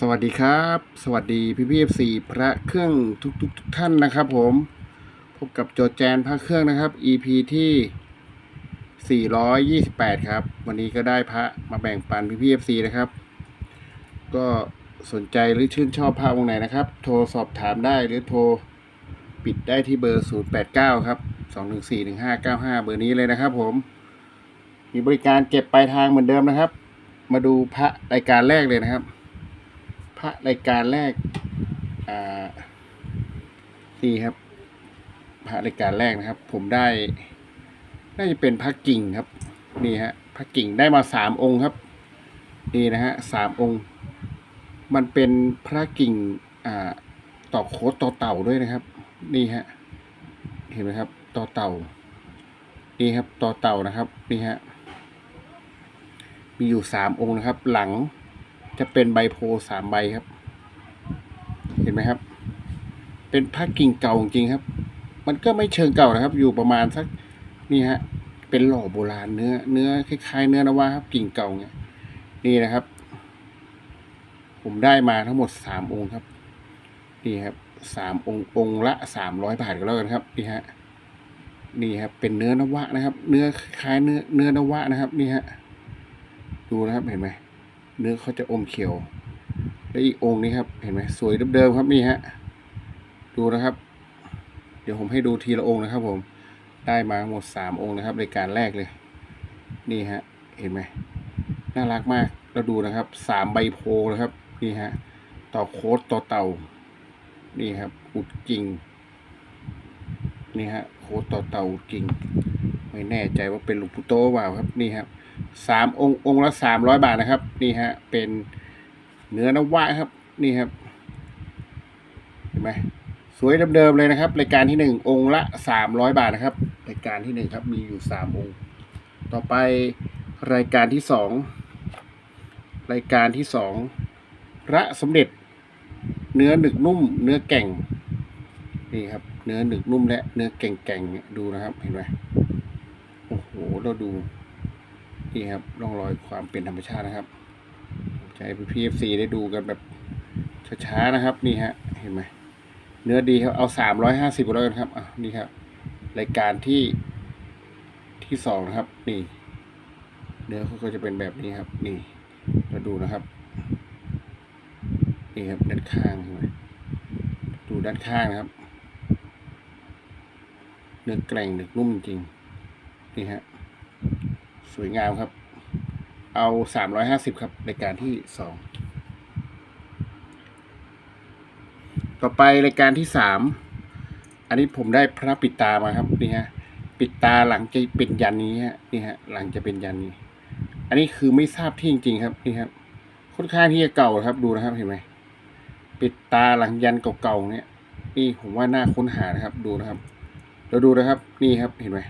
สวัสดีครับ สวัสดีพี่พี่เอฟซีพระเครื่องทุกทุกทุกท่านนะครับผม พบกับโจแจนพระเครื่องนะครับ EP ที่ 428 ครับ วันนี้ก็ได้พระมาแบ่งปันพี่พี่เอฟซีนะครับ ก็สนใจหรือชื่นชอบพระองค์ไหนนะครับ โทรสอบถามได้หรือโทรปิดได้ที่เบอร์ 089 ครับ 2141595 เบอร์นี้เลยนะครับผม มีบริการเก็บปลายทางเหมือนเดิมนะครับ มาดูพระรายการแรกเลยนะครับ พระรายการแรกอ่านี่ครับ พระรายการแรกนะครับ ผมได้น่าจะเป็นพระกิ่งครับนี่ฮะพระกิ่งได้มาสามองค์ครับนี่นะฮะสามองค์ มันเป็นพระกิ่งอ่าต่อโคตต่อเต่าด้วยนะครับ นี่ฮะเห็นไหมครับต่อเต่านี่ครับต่อเต่านะครับนี่ฮะมีอยู่สามองค์นะครับ หลัง จะเป็นใบโพสามใบครับ เห็นไหมครับ เป็นพระกิ่งเก่าจริงครับ มันก็ไม่เชิงเก่านะครับ อยู่ประมาณสักนี่ฮะ เป็นหล่อโบราณเนื้อ เนื้อคล้ายๆ เนื้อนวะครับ กิ่งเก่าเนี่ยนี่นะครับ ผมได้มาทั้งหมดสามองค์ครับนี่ครับสามองค์องค์ละสามร้อยบาทก็แล้วกันครับนี่ฮะนี่ครับเป็นเนื้อนวะนะครับ เนื้อคล้ายเนื้อเนื้อนวะนะครับ นี่ฮะดูนะครับเห็นไหม เนื้อเขาจะอมเขียว และอีกองค์นี้ครับ เห็นไหมสวยเดิมๆครับนี่ฮะ ดูนะครับ เดี๋ยวผมให้ดูทีละองค์นะครับ ผม ได้มาหมดสามองค์นะครับรายการแรกเลย นี่ฮะ เห็นไหมน่ารักมากแล้วดูนะครับสามใบโพนะครับ นี่ฮะ ต่อโค้ดต่อเต่า นี่ครับ อุดจริง นี่ฮะ โค้ดต่อเต่าอุดจริง ไม่แน่ใจว่าเป็นลวงปู่โตเปล่าครับ นี่ครับ สามองค์องค์ละสามร้อยบาทนะครับ นี่ฮะ เป็นเนื้อนวะครับ นี่ครับ เห็นไหมสวยเดิมๆเลยนะครับรายการที่หนึ่งองค์ละสามร้อยบาทนะครับรายการที่หนึ่งครับ มีอยู่สามองค์ ต่อไปรายการที่สองรายการที่สองพระสมเด็จ เนื้อหนึกนุ่ม เนื้อแก่งนี่ครับ เนื้อหนึกนุ่มและเนื้อแก่งๆเนี่ยดูนะครับ เห็นไหมโอ้โหเราดู นี่ครับร่องรอยความเป็นธรรมชาตินะครับจะให้พี่เอฟซีได้ดูกันแบบช้าๆนะครับ นี่ฮะเห็นไหมเนื้อดีครับเอาสามร้อยห้าสิบแล้วกันครับอะนี่ครับ รายการที่ที่สองนะครับ นี่ เนื้อเขาก็จะเป็นแบบนี้ครับ นี่เราดูนะครับนี่ครับด้านข้างเห็นไหมดูด้านข้างนะครับเนื้อแกร่งเนื้อนุ่มจริงนี่ฮะ สวยงามครับ เอาสามร้อยห้าสิบครับรายการที่สองต่อไปรายการที่สามอันนี้ผมได้พระปิดตามาครับนี่ฮะปิดตาหลังจะเป็นยันนี้ฮะนี่ฮะหลังจะเป็นยันนี้ อันนี้คือไม่ทราบที่จริงๆครับนี่ครับค่อนข้างที่จะเก่าครับดูนะครับเห็นไหมปิดตาหลังยันเก่าๆเนี่ยนี่ผมว่าน่าค้นหานะครับดูนะครับเราดูนะครับ นี่ครับเห็นไหม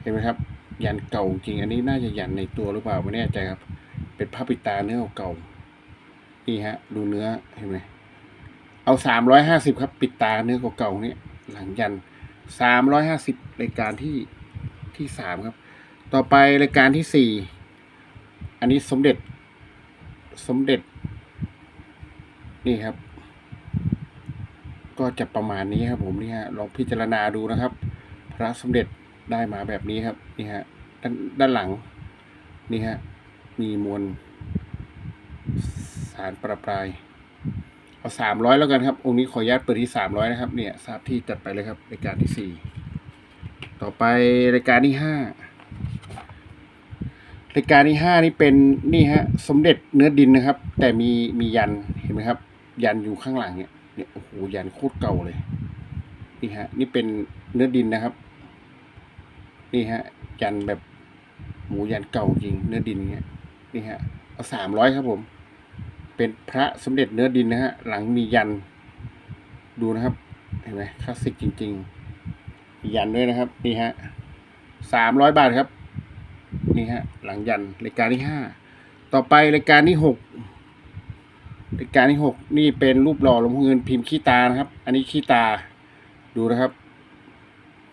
เห็นไหมครับ ยันเก่าจริงอันนี้น่าจะยันในตัวหรือเปล่าไม่แน่ใจครับ เป็นผ้าปิดตาเนื้อเก่านี่ฮะ ดูเนื้อเห็นไหมเอาสามร้อยห้าสิบครับ ปิดตาเนื้อเก่าๆเนี่ยหลังยันสามร้อยห้าสิบรายการที่ที่สามครับ ต่อไปรายการที่สี่อันนี้สมเด็จสมเด็จ นี่ครับ ก็จะประมาณนี้ครับผมนี่ฮะลองพิจารณาดูนะครับ พระสมเด็จ ได้มาแบบนี้ครับนี่ฮะด้านด้านหลังนี่ฮะมีมวลสารประปรายเอาสามร้อยแล้วกันครับองค์นี้ขออนุญาตเปิดที่สามร้อยนะครับ เนี่ยทราบที่จัดไปเลยครับรายการที่สี่ต่อไปรายการที่ห้ารายการที่ห้านี่เป็นนี่ฮะสมเด็จเนื้อดินนะครับ แต่มีมียันเห็นไหมครับ ยันอยู่ข้างหลังเนี่ยเนี่ยโอ้โหยันโคตรเก่าเลยนี่ฮะนี่เป็นเนื้อดินนะครับ นี่ฮะ ยันแบบหมูยันเก่าจริงเนื้อดินเงี้ยนี่ฮะเอาสามร้อยครับผม เป็นพระสมเด็จเนื้อดินนะฮะ หลังมียันดูนะครับ เห็นไหมคลาสสิกจริง ๆ ยันด้วยนะครับ นี่ฮะสามร้อยบาทครับ นี่ฮะ หลังยันรายการที่ห้าต่อไปรายการที่หกรายการที่หกนี่เป็นรูปหล่อหลวงพ่อเงินพิมพ์ขี้ตานะครับ อันนี้ขี้ตาดูนะครับ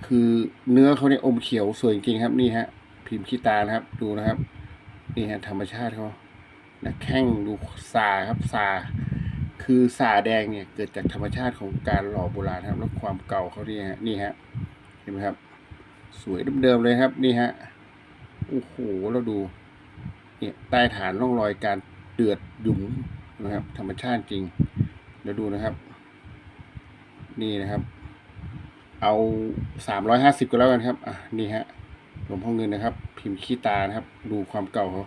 คือเนื้อเขาเนี่ยอมเขียวสวยจริงครับนี่ฮะ พิมพ์ขี้ตานะครับ ดูนะครับ นี่ฮะธรรมชาติเขานะแข้งดูซาครับซาคือสาแดงเนี่ยเกิดจากธรรมชาติของการหล่อโบราณครับแล้วความเก่าเขาเนี่ยฮะนี่ฮะเห็นไหมครับ สวยเดิมๆเลยครับ นี่ฮะโอ้โหเราดู เนี่ยใต้ฐานร่องรอยการเดือดหยุมนะครับ ธรรมชาติจริงเดี๋ยวดูนะครับ นี่นะครับ เอาสามร้อยห้าสิบก็แล้วกันครับ อะ นี่ฮะหลวงพ่อเงินนะครับ พิมพ์ขี้ตานะครับ ดูความเก่าเขา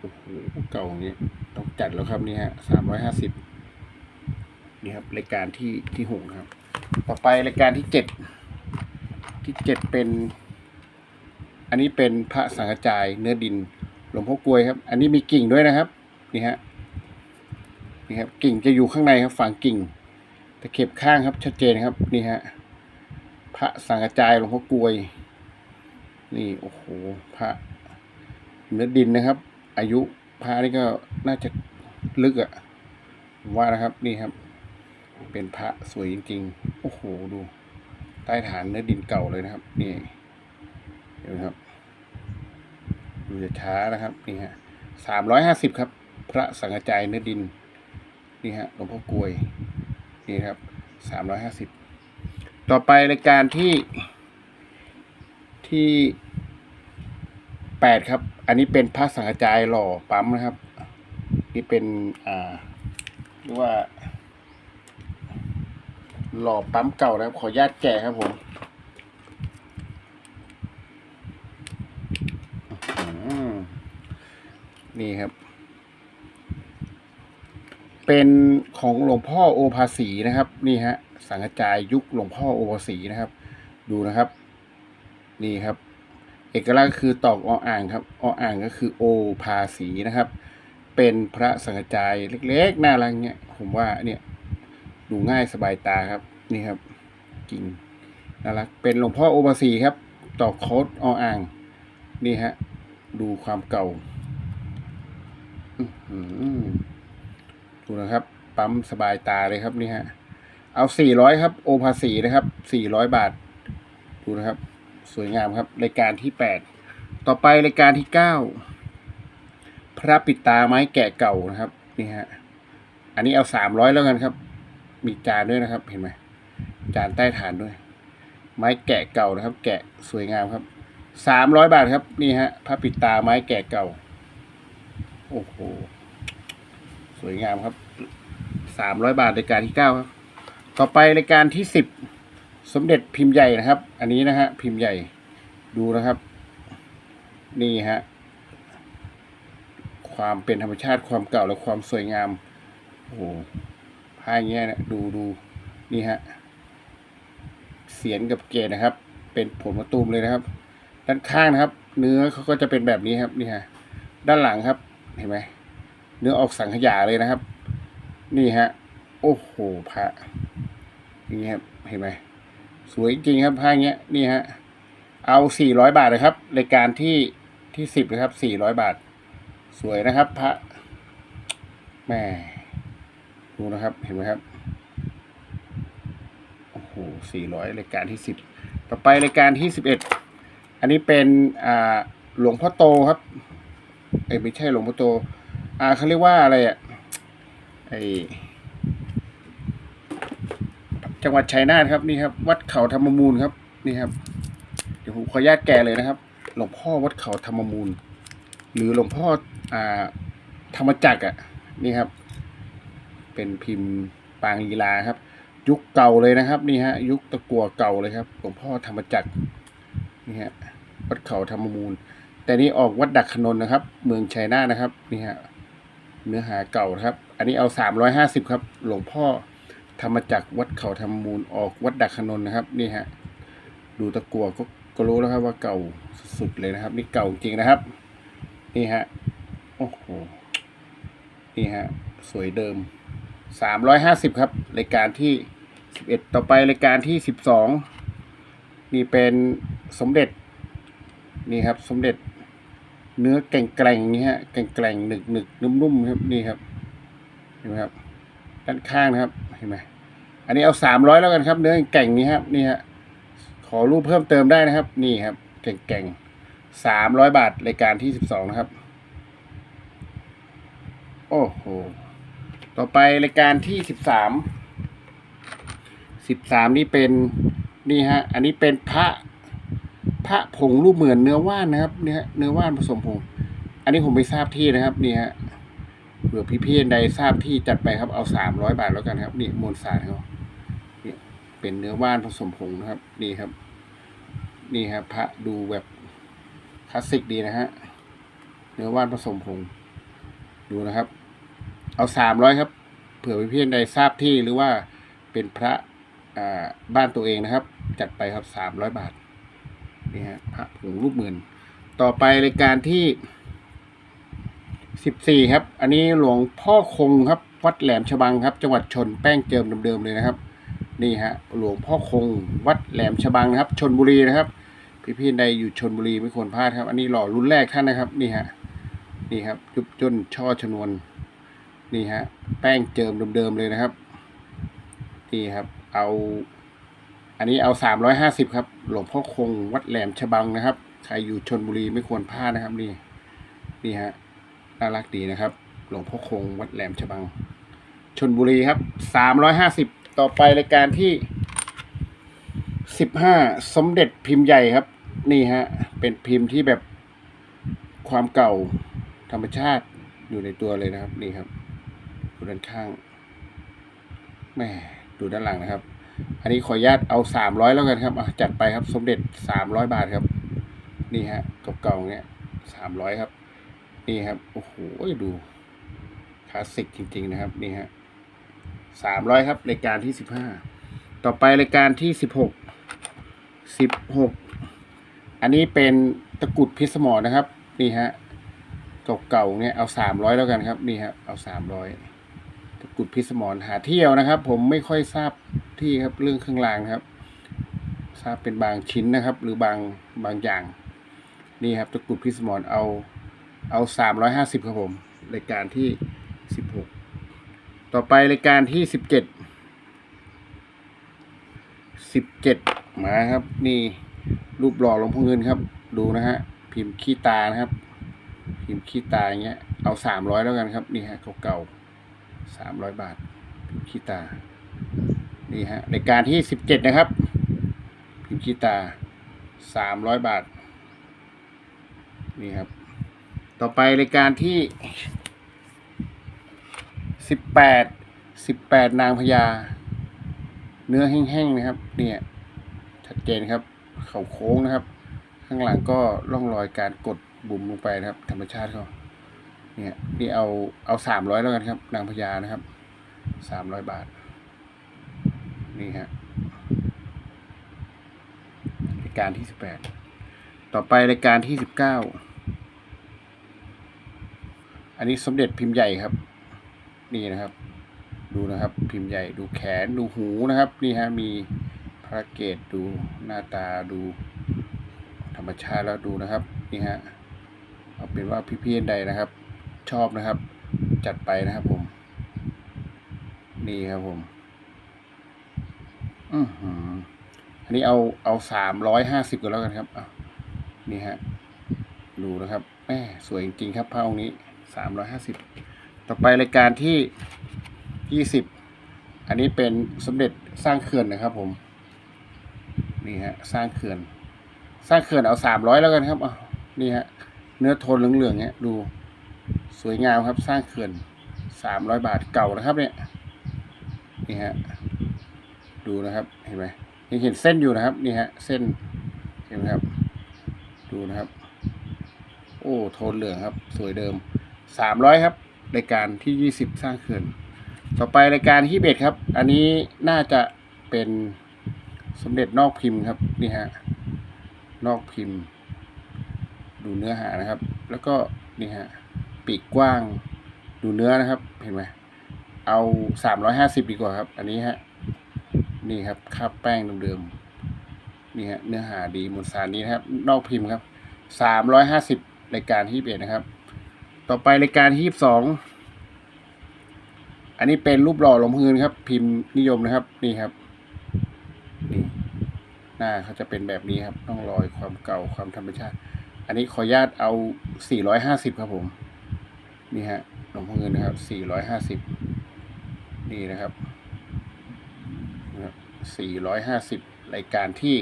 โอ้โห เก่าอย่างนี้ ต้องจัดแล้วครับนี่ฮะสามร้อยห้าสิบนี่ครับ รายการที่ที่หกครับ ต่อไปรายการที่เจ็ด ที่เจ็ดเป็น อันนี้เป็นพระสังฆจายเนื้อดิน หลวงพ่อกลวยครับ อันนี้มีกิ่งด้วยนะครับ นี่ฮะ นี่ครับ กิ่งจะอยู่ข้างในครับ ฝังกิ่งะเข็บข้างครับชัดเจนครับนี่ฮะพระสังฆจายหลวงพ่อกลวย นี่โอ้โหพระเนื้อดินนะครับ อายุพระนี่ก็น่าจะลึกอะว่านะครับนี่ครับ เป็นพระสวยจริง ๆ โอ้โหดู ใต้ฐานเนื้อดินเก่าเลยนะครับ นี่เห็นไหมครับ ดูจะช้านะครับนี่ฮะสามร้อยห้าสิบครับ พระสังฆจายเนื้อดินนี่ฮะหลวงพ่อกลวย นี่ครับสามร้อยห้าสิบต่อไปรายการที่ที่แปดครับ อันนี้เป็นพระสังฆจายหล่อปั๊มนะครับ นี่เป็นอ่าเรียกว่า หล่อปั๊มเก่านะครับ ขอญาตแกะครับผมนี่ครับ เป็นของหลวงพ่อโอภาสีนะครับ นี่ฮะสังฆจายยุคหลวงพ่อโอภาสีนะครับ ดูนะครับ นี่ครับ เอกลักษณ์คือตอกออ่างครับออ่างก็คือโอภาสีนะครับ เป็นพระสังฆจายเล็กๆน่ารักเนี่ยผมว่าเนี่ยดูง่ายสบายตาครับ นี่ครับกิ่งน่ารักเป็นหลวงพ่อโอภาสีครับ ตอกโคดออ่าง นี่ฮะดูความเก่า อื้อหือ ดูนะครับ ปั๊มสบายตาเลยครับนี่ฮะ เอาสี่ร้อยครับ โอภาสีนะครับสี่ร้อยบาท ดูนะครับ สวยงามครับ รายการที่แปดต่อไปรายการที่เก้าพระปิดตาไม้แกะเก่านะครับ นี่ฮะ อันนี้เอาสามร้อยแล้วกันครับ มีจานด้วยนะครับ เห็นไหมจานใต้ฐานด้วย ไม้แกะเก่านะครับ แกะสวยงามครับสามร้อยบาทครับ นี่ฮะพระปิดตาไม้แกะเก่า โอ้โห วยงามครับสามร้อยบาทรายการที่เก้าครับ ต่อไปรายการที่สิบสมเด็จพิมพ์ใหญ่นะครับ อันนี้นะฮะพิมพ์ใหญ่ดูนะครับ นี่ฮะความเป็นธรรมชาติความเก่าและความสวยงาม โอ้โหผ้าอย่างเงี้ยนะดูดูนี่ฮะเสียนกับเกศนะครับ เป็นผลมะตูมเลยนะครับ ด้านข้างนะครับ เนื้อเขาก็จะเป็นแบบนี้ครับนี่ฮะด้านหลังครับเห็นไหม เนื้อออกสังขยาเลยนะครับ นี่ฮะ โอ้โหพระนี่ครับเห็นไหมสวยจริงครับผ้าเงี้ยนี่ฮะเอาสี่ร้อยบาทเลยครับรายการที่ที่สิบนะครับสี่ร้อยบาท สวยนะครับ พระแม่ดูนะครับ เห็นไหมครับโอ้โหสี่ร้อยรายการที่สิบต่อไปรายการที่สิบเอ็ดอันนี้เป็นอ่าหลวงพ่อโตครับเอ้ไม่ใช่หลวงพ่อโต อ่าเขาเรียกว่าอะไรอะไอจังหวัดชัยนาทครับนี่ครับ วัดเขาธรรมมูลครับ นี่ครับ เดี๋ยวผมขออนุญาตแกเลยนะครับ หลวงพ่อวัดเขาธรรมมูล หรือหลวงพ่ออ่าธรรมจักรอะนี่ครับ เป็นพิมพ์ปางลีลาครับ ยุคเก่าเลยนะครับ นี่ฮะ ยุคตะกัวเก่าเลยครับหลวงพ่อธรรมจักรนี่ฮะวัดเขาธรรมมูล แต่นี่ออกวัดดักขนนนะครับ เมืองชัยนาทนะครับ นี่ฮะ เนื้อหาเก่าครับ อันนี้เอาสามร้อยห้าสิบครับ หลวงพ่อธรรมจักรวัดเขาธรรมมูลออกวัดดักขนนนะครับ นี่ฮะ ดูตะกัวก็ก็รู้แล้วครับว่าเก่าสุดเลยนะครับ นี่เก่าจริงนะครับ นี่ฮะ โอ้โห นี่ฮะ สวยเดิมสามร้อยห้าสิบครับ รายการที่สิบเอ็ดต่อไปรายการที่สิบสองนี่เป็นสมเด็จ นี่ครับ สมเด็จ เนื้อแกร่งๆนี่ฮะแกร่งๆหนึกหนึกๆนุ่มๆครับนี่ครับเห็นไหมครับ ด้านข้างนะครับเห็นไหมอันนี้เอาสามร้อยแล้วกันครับ เนื้อแก่งนี้ครับนี่ฮะขอรูปเพิ่มเติมได้นะครับ นี่ครับแก่งๆสามร้อยบาทรายการที่สิบสองนะครับ โอ้โหต่อไปรายการที่สิบสามสิบสามนี่เป็นนี่ฮะ อันนี้เป็นพระ พระผงรูปเหมือนเนื้อว่านนะครับ เนี่ยเนื้อว่านผสมผง อันนี้ผมไปทราบที่นะครับนี่ฮะเผื่อพี่พี่ๆใดทราบที่จัดไปครับเอาสามร้อยบาทแล้วกันครับ นี่มวลสารเขาเนี่ยเป็นเนื้อว่านผสมผงนะครับ นี่ครับ นี่ครับพระดูแบบคลาสสิกดีนะฮะเนื้อว่านผสมผงดูนะครับ เอาสามร้อยครับ เผื่อพี่พี่ๆใดทราบที่หรือว่าเป็นพระอ่าบ้านตัวเองนะครับ จัดไปครับสามร้อยบาท นี่ฮะพระผงรูปหมื่น ต่อไปรายการที่สิบสี่ครับ อันนี้หลวงพ่อคงครับ วัดแหลมฉบังครับ จังหวัดชนแป้งเจิมเดิมๆเลยนะครับ นี่ฮะหลวงพ่อคง วัดแหลมฉบังนะครับชนบุรีนะครับ พี่ๆใดอยู่ชนบุรีไม่ควรพลาดครับ อันนี้หล่อรุ่นแรกท่านนะครับ นี่ฮะนี่ครับ จุบจนช่อชนวน นี่ฮะ แป้งเจิมเดิมๆเลยนะครับ นี่ครับ เอา นนี้เอาสามร้อยห้าสิบครับ หลวงพ่อคงวัดแหลมฉบังนะครับ ใครอยู่ชนบุรีไม่ควรพลาดนะครับนี่ นี่ฮะ น่ารักดีนะครับ หลวงพ่อคงวัดแหลมฉบัง ชนบุรีครับสามร้อยห้าสิบต่อไปรายการที่สิบห้าสมเด็จพิมพ์ใหญ่ครับ นี่ฮะ เป็นพิมพ์ที่แบบความเก่าธรรมชาติอยู่ในตัวเลยนะครับ นี่ครับดูด้านข้างแหม่ดูด้านหลังนะครับ อันนี้ขออนุญาตเอาสามร้อยแล้วกันครับจัดไปครับสมเด็จสามร้อยบาทครับ นี่ฮะเก่าๆเนี้ยสามร้อยครับ นี่ครับโอ้โหดูคลาสสิกจริง ๆ นะครับ นี่ฮะสามร้อยครับรายการที่สิบห้าต่อไปรายการที่สิบหกสิบหกอันนี้เป็นตะกรุดพิสมรนะครับ นี่ฮะเก่าๆเนี่ยเอาสามร้อยแล้วกันครับ นี่ฮะเอาสามร้อย กุดพิสมรหาเที่ยวนะครับ ผมไม่ค่อยทราบที่ครับเรื่องเครื่องรางครับ ทราบเป็นบางชิ้นนะครับ หรือบางบางอย่าง นี่ครับตะกุดพิสมรเอาเอาสามร้อยห้าสิบครับผมรายการที่สิบหกต่อไปรายการที่สิบเจ็ดสิบเจ็ดมาครับ นี่รูปหล่อหลวงพ่อเงินครับ ดูนะฮะพิมพ์ขี้ตานะครับ พิมพ์ขี้ตาอย่างเงี้ยเอาสามร้อยแล้วกันครับ นี่ฮะเก่าๆ สามร้อยบาทพิมพ์ขี้ตา นี่ฮะรายการที่สิบเจ็ดนะครับ พิมพ์ขี้ตาสามร้อยบาท นี่ครับ ต่อไปรายการที่สิบแปดสิบแปดนางพญาเนื้อแห้งๆนะครับ เนี่ยชัดเจนครับ เขาโค้งนะครับ ข้างหลังก็ร่องรอยการกดบุ่มลงไปนะครับ ธรรมชาติเขา เนี่ยนี่เอาเอาสามร้อยแล้วกันครับ นางพญานะครับสามร้อยบาท นี่ฮะรายการที่สิบแปดต่อไปรายการที่สิบเก้าอันนี้สมเด็จพิมพ์ใหญ่ครับ นี่นะครับ ดูนะครับ พิมพ์ใหญ่ดูแขนดูหูนะครับ นี่ฮะมีพระเกตดูหน้าตาดู ธรรมชาติแล้วดูนะครับ นี่ฮะเอาเป็นว่าพี่ๆใดนะครับ ชอบนะครับ จัดไปนะครับผม นี่ครับผม อือหืออันนี้เอาเอาสามร้อยห้าสิบกันแล้วกันครับนี่ฮะ ดูนะครับแหมสวยจริงๆครับผ้าองค์นี้สามร้อยห้าสิบต่อไปรายการที่ยี่สิบอันนี้เป็นสมเด็จสร้างเขื่อนนะครับ ผม นี่ฮะ สร้างเขื่อน สร้างเขื่อนเอาสามร้อยแล้วกันครับอะนี่ฮะ เนื้อโทนเหลืองๆเนี้ยดู สวยงามครับสร้างเขื่อนสามร้อยบาทเก่านะครับเนี่ยนี่ฮะดูนะครับเห็นไหมยังเห็นเส้นอยู่นะครับนี่ฮะเส้นเห็นไหมครับ ดูนะครับ โอ้โทนเหลืองครับ สวยเดิมสามร้อยครับรายการที่ยี่สิบสร้างเขื่อนต่อไปรายการที่เบ็ดครับ อันนี้น่าจะเป็นสมเด็จนอกพิมพ์ครับนี่ฮะนอกพิมพ์ ดูเนื้อหานะครับ แล้วก็นี่ฮะ ปีกกว้าง ดูเนื้อนะครับ เห็นไหมเอาสามร้อยห้าสิบดีกว่าครับ อันนี้ฮะ นี่ครับคราบแป้งเดิมๆ นี่ฮะ เนื้อหาดีมวลสารนี้นะครับ นอกพิมพ์ครับสามร้อยห้าสิบรายการที่เบ็ดนะครับ ต่อไปรายการที่ยีสอง อันนี้เป็นรูปหล่อหลวงพ่อเงินครับ พิมพ์นิยมนะครับ นี่ครับ นี่ หน้าเขาจะเป็นแบบนี้ครับต้องรอยความเก่าความธรรมชาติ อันนี้ขออนุญาตเอา 450 ครับผม นี่ฮะหลวงพ่อเงินนะครับสี่ร้อยห้าสิบนี่นะครับสี่ร้อยห้าสิบรายการที่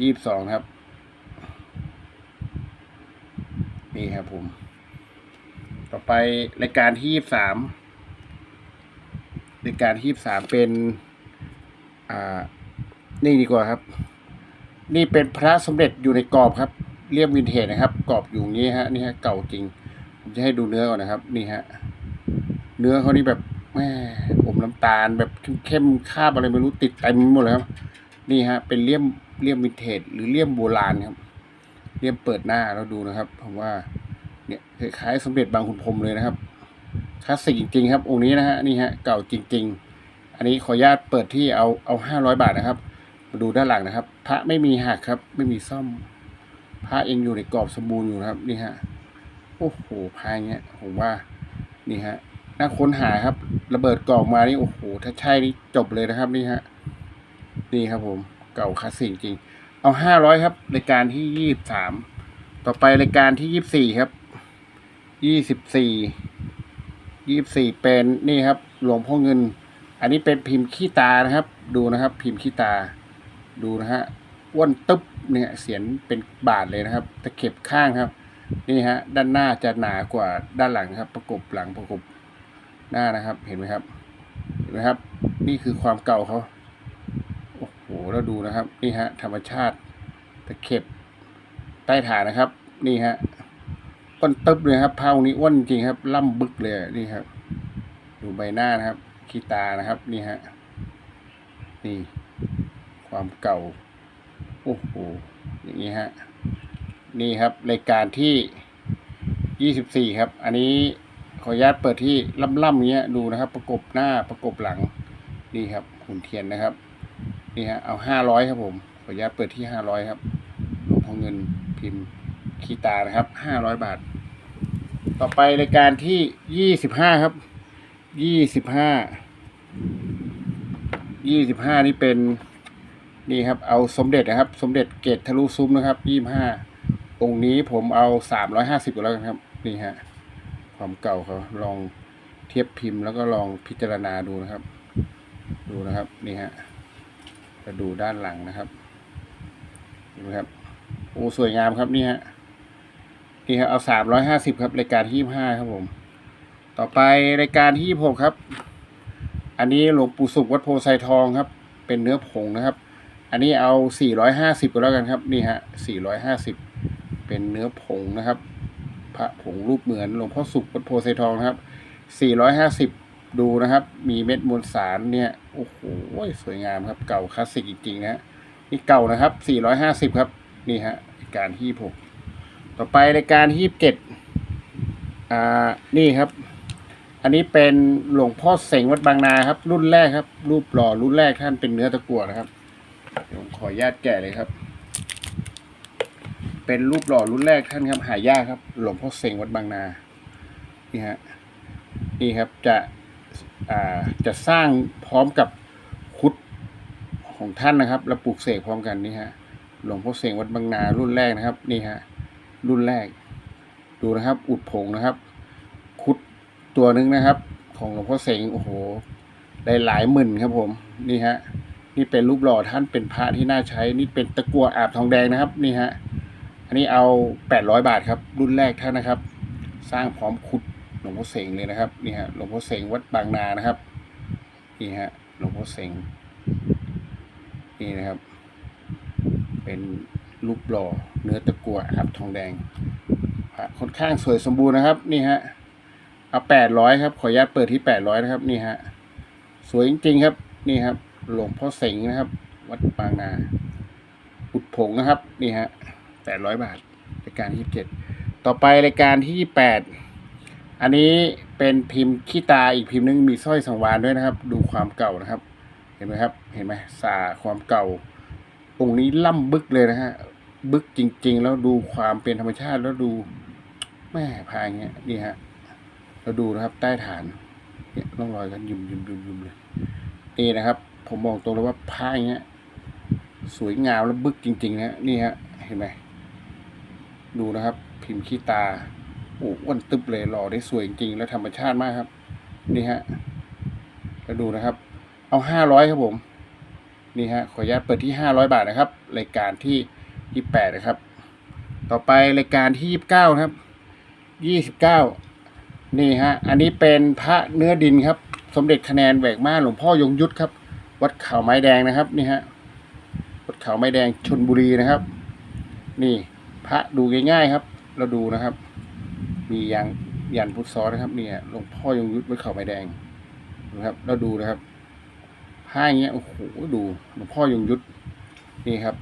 ยี่สิบสองครับ นี่ครับผม ต่อไปรายการที่ยี่สามรายการที่ยี่สามเป็นอ่านี่ดีกว่าครับ นี่เป็นพระสมเด็จอยู่ในกรอบครับ เรียบวินเทจนะครับ กรอบอยู่งนี้ฮะนี่ฮะเก่าจริง ผมจะให้ดูเนื้อก่อนนะครับ นี่ฮะ เนื้อเขานี่แบบแม่ผมน้ำตาลแบบเข้มๆคาบอะไรไม่รู้ติดเต็มหมดเลยครับ นี่ฮะ เป็นเลี่ยมเลี่ยมวินเทจหรือเลี่ยมโบราณครับ เลี่ยมเปิดหน้าแล้วดูนะครับผมว่า เนี่ยคล้ายสมเด็จบางขุนพรมเลยนะครับคลาสสิกจริงๆครับองค์นี้นะฮะนี่ฮะเก่าจริง ๆ อันนี้ขออนุญาตเปิดที่เอาเอาห้าร้อยบาทนะครับมาดูด้านหลังนะครับ พระไม่มีหักครับ ไม่มีซ่อม พระยังอยู่ในกรอบสมบูรณ์อยู่ครับ นี่ฮะ โอ้โหพระเงี้ยผมว่านี่ฮะน่าค้นหาครับ ระเบิดกล่องมานี่โอ้โหถ้าใช่นี่จบเลยนะครับนี่ฮะนี่ครับผมเก่าคลาสสิกจริง เอาห้าร้อยครับรายการที่ยี่สิบสามต่อไปรายการที่ยี่สิบสี่ครับยี่สิบสี่ยี่สิบสี่เป็นนี่ครับ หลวงพ่อเงิน อันนี้เป็นพิมพ์ขี้ตานะครับ ดูนะครับ พิมพ์ขี้ตา ดูนะฮะอ้วนตึ๊บเนี่ยเสียนเป็นบาทเลยนะครับตะเข็บข้างครับ นี่ฮะด้านหน้าจะหนากว่าด้านหลังครับ ประกบหลังประกบหน้านะครับ เห็นไหมครับเห็นไหมครับ นี่คือความเก่าเขาโอ้โหแล้วดูนะครับ นี่ฮะธรรมชาติตะเข็บใต้ฐานนะครับ นี่ฮะอ้วนตึ๊บเลยครับเผานี้อ้วนจริงครับ ล่ำบึกเลยนี่ครับ ดูใบหน้านะครับขี้ตานะครับ นี่ฮะนี่ ความเก่า โอ้โหอย่างนี้ฮะ นี่ครับรายการที่ยี่สิบสี่ครับ อันนี้ขออนุญาตเปิดที่ล่ำๆเงี้ยดูนะครับ ประกบหน้าประกบหลังนี่ครับหุ่นเทียนนะครับนี่ฮะเอาห้าร้อยครับผมขออนุญาตเปิดที่ห้าร้อยครับหลวงพ่อเงินพิมพ์คีตานะครับห้าร้อยบาท ต่อไปรายการที่ยี่สิบห้าครับยี่สิบห้ายี่สิบห้านี่เป็นนี่ครับเอาสมเด็จนะครับ สมเด็จเกตทะลุซุ้มนะครับยี่ห้า องค์นี้ผมเอาสามร้อยห้าสิบก็แล้วกันครับ นี่ฮะ ความเก่าเขาลองเทียบพิมพ์แล้วก็ลองพิจารณาดูนะครับ ดูนะครับ นี่ฮะจะดูด้านหลังนะครับเห็นไหมครับ โอ้สวยงามครับนี่ฮะ นี่ครับเอาสามร้อยห้าสิบครับรายการที่ห้าครับผม ต่อไปรายการที่หกครับ อันนี้หลวงปู่สุขวัดโพไซทองครับ เป็นเนื้อผงนะครับ อันนี้เอา450ก็แล้วกันครับ นี่ฮะ450 เป็นเนื้อผงนะครับ พระผงรูปเหมือนหลวงพ่อสุขวัดโพไซทองนะครับ 450 ดูนะครับ มีเม็ดมวลสารเนี่ย โอ้โห สวยงามครับ เก่าคลาสสิกจริงๆนะนี่เก่านะครับ 450 ครับ นี่ฮะรายการที่6ต่อไปรายการที่7อ่า นี่ครับ อันนี้เป็นหลวงพ่อเสงวัดบางนาครับ รุ่นแรกครับ รูปหล่อรุ่นแรกท่านเป็นเนื้อตะกั่วนะครับผมขออนุญาตแกะเลยครับ เป็นรูปหล่อรุ่นแรกท่านครับ หายากครับ หลวงพ่อเสงวัดบางนา นี่ฮะ นี่ครับจะอ่าจะสร้างพร้อมกับคุดของท่านนะครับแล้วปลูกเสกพร้อมกันนี่ฮะ หลวงพ่อเสงวัดบางนารุ่นแรกนะครับ นี่ฮะ รุ่นแรก ดูนะครับ อุดผงนะครับ คุดตัวหนึงนะครับ ของหลวงพ่อเสงโอ้โห ได้หลายหมื่นครับผม นี่ฮะ นี่เป็นรูปหล่อท่านเป็นพระที่น่าใช้ นี่เป็นตะกั่วอาบทองแดงนะครับ นี่ฮะ อันนี้เอาแปดร้อยบาทครับ รุ่นแรกท่านนะครับ สร้างพร้อมขุดหลวงพ่อเสงเลยนะครับนี่ฮะหลวงพ่อเสงวัดบางนานะครับนี่ฮะหลวงพ่อเสงนี่นะครับ เป็นรูปหล่อเนื้อตะกั่วอาบทองแดงค่อนข้างสวยสมบูรณ์นะครับ นี่ฮะเอาแปดร้อยครับ ขออนุญาตเปิดที่แปดร้อยนะครับ นี่ฮะสวยจริงๆครับ นี่ครับ หลวงพ่อเสงนะครับ วัดบางนาอุดผงนะครับ นี่ฮะ ดร้อยบาทรายการที่เจ็ดต่อไปรายการที่แปดอันนี้เป็นพิมพ์ขี้ตาอีกพิมพ์หนึงมีสร้อยสังวานด้วยนะครับ ดูความเก่านะครับ เห็นไหมครับ เห็นไหมสาความเก่าองค์นี้ล่ำบึกเลยนะฮะบึกจริง ๆ แล้วดูความเป็นธรรมชาติแล้วดูแม่พายเงี้ยนี่ฮะเราดูนะครับใต้ฐานเนี่ยร่องรอยกันยุมยุมยุมยุมเลยนี่นะครับ ผมมองตรงเลยว่าผ้าอย่างเงี้ยสวยงามแล้วบึกจริงๆนะนี่ฮะเห็นไหม ดูนะครับ พิมพ์ขี้ตาโอ้อ้วนตึบเลยหล่อได้สวยจริงๆแล้วธรรมชาติมากครับ นี่ฮะแล้วดูนะครับ เอาห้าร้อยครับผม นี่ฮะขออนุญาตเปิดที่ห้าร้อยบาทนะครับรายการที่ยี่แปดนะครับ ต่อไปรายการที่ยี่สิบเก้าครับยี่สิบเก้านี่ฮะ อันนี้เป็นพระเนื้อดินครับ สมเด็จคะแนนแหวกม่าหลวงพ่อยงยุทธครับ วัดเขาไม้แดงนะครับ นี่ฮะ วัดเขาไม้แดงชนบุรีนะครับ นี่ พระดูง่ายๆครับ เราดูนะครับ มียันยันพุทธซ้อนนะครับ เนี่ยหลวงพ่อยงยุทธวัดเขาไม้แดงนะครับ เราดูนะครับผ้าอย่างเงี้ยโอ้โหดูหลวงพ่อยงยุทธนี่ครับ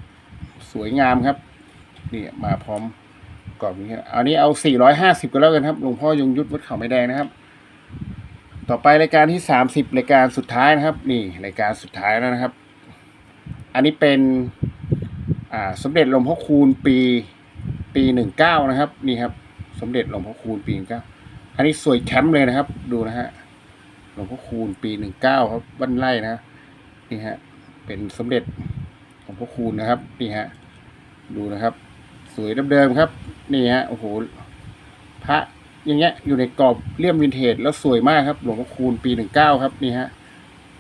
สวยงามครับนี่มาพร้อมกรอบนี้ครับอันนี้เอาสี่ร้อยห้าสิบก็แล้วกันครับหลวงพ่อยงยุทธวัดเขาไม้แดงนะครับ ต่อไปรายการที่สามสิบรายการสุดท้ายนะครับ นี่รายการสุดท้ายแล้วนะครับ อันนี้เป็นอ่าสมเด็จหลวงพ่อคูณปี ปีหนึ่งเก้านะครับนี่ครับ สมเด็จหลวงพ่อคูณปีหนึ่งเก้าอันนี้สวยแชมป์เลยนะครับ ดูนะฮะหลวงพ่อคูณปีหนึ่งเก้าครับบ้านไร่นะนี่ฮะเป็นสมเด็จหลวงพ่อคูณนะครับนี่ฮะดูนะครับ สวยเดิมๆครับ นี่ฮะโอ้โหพระอย่างเงี้ยอยู่ในกรอบเลี่ยมวินเทจแล้วสวยมากครับ หลวงพ่อคูณปีหนึ่งเก้าครับนี่ฮะ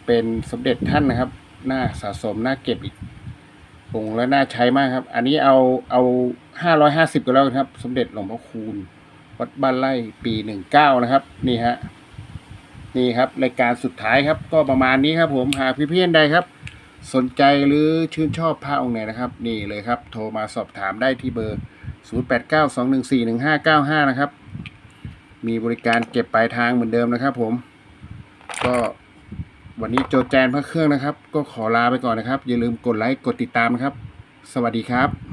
เป็นสมเด็จท่านนะครับ หน่าสะสมหน่าเก็บอีก องและน่าใช้มากครับ อันนี้เอาเอาห้าร้อยห้าสิบก็แล้วครับ สมเด็จหลวงพ่อคูณ วัดบ้านไร่ปีหนึ่งเก้านะครับ นี่ฮะนี่ครับรายการสุดท้ายครับ ก็ประมาณนี้ครับ ผมหากพี่เพี้ยนใดครับ สนใจหรือชื่นชอบพระองค์ไหนนะครับ นี่เลยครับ โทรมาสอบถามได้ที่เบอร์ 0 8 9 2 1 4 1 5 9 5 นะครับ มีบริการเก็บปลายทางเหมือนเดิมนะครับ ผม ก็ วันนี้โจแจนพระเครื่องนะครับ ก็ขอลาไปก่อนนะครับ อย่าลืมกดไลค์กดติดตามนะครับ สวัสดีครับ